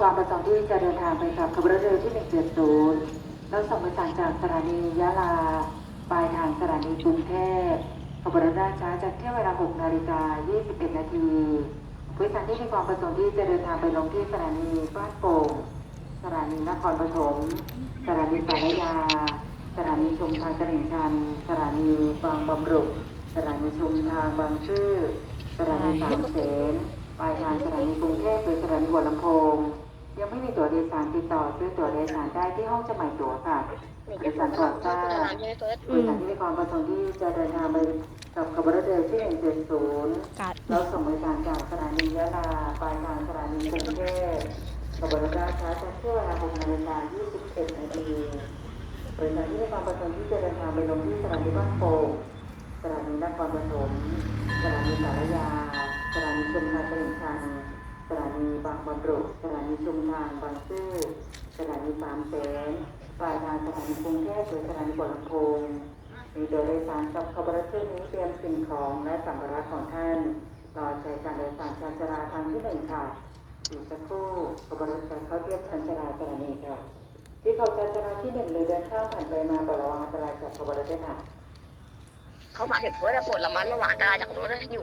ความประสงค์ที่จะเดินทางไปกับขบวนรถเร็วที่ 170 แล้วส่งไปสั่งจากสถานียะลา ปลายทางสถานีกรุงเทพขบวนรถราช้าจะเที่ยวเวลา 6 นาฬิกา 21 นาทีผู้โดยสารที่มีความประสงค์ที่จะเดินทางไปลงที่สถานีบ้านโป่ง สถานีนครปฐม สถานีสารยา สถานีชุมทางตลิ่งชัน สถานีบางบำรุงสถานีชุมทางบางซื่อ สถานีสามเสนปลายทางสถานีกรุงเทพหรือสถานีหัวลำโพง ตั๋วโดยสารติดต่อซื้อตั๋วโดยสารได้ที่ห้องจำหน่ายตั๋วค่ะโดยสารก่อสร้างบริษัทที่มีความประสงค์ที่จะเดินทางไปกับขบวนรถเร็วที่170กัดแล้วส่งบริการจากสถานียะลาปลายทางสถานีกรุงเทพขบวนรถราช้าจะเที่ยวเวลา6นาฬิกา21นาทีบริษัทที่มีความประสงค์ที่จะเดินทางไปลงที่สถานีบ้านโป่งสถานีนครปฐมสถานีสารยา บางบำรุสถานีชุมทางบางซื่อสถานีสามเสนปลายทางสถานีกรุงเทพหรือสถานีหัวลำโพงมีโดยโดยสารกับขบวนรถเที่ยวนี้เตรียมสิ่งของและสัมภาระของท่านรอใช้การโดยสารชานชาลาทางที่หนึ่งค่ะอีกสักครู่ขบวนรถจะเข้าเทียบชานชาลาสถานีค่ะที่เขาชานชาลาที่หนึ่งหรือเดินข้ามผ่านไปมาโประวังอันตรายจากขบวนรถด้วยค่ะเขามาถึงเพื่อจะปวดละมันระหว่างกาจากรถอยู่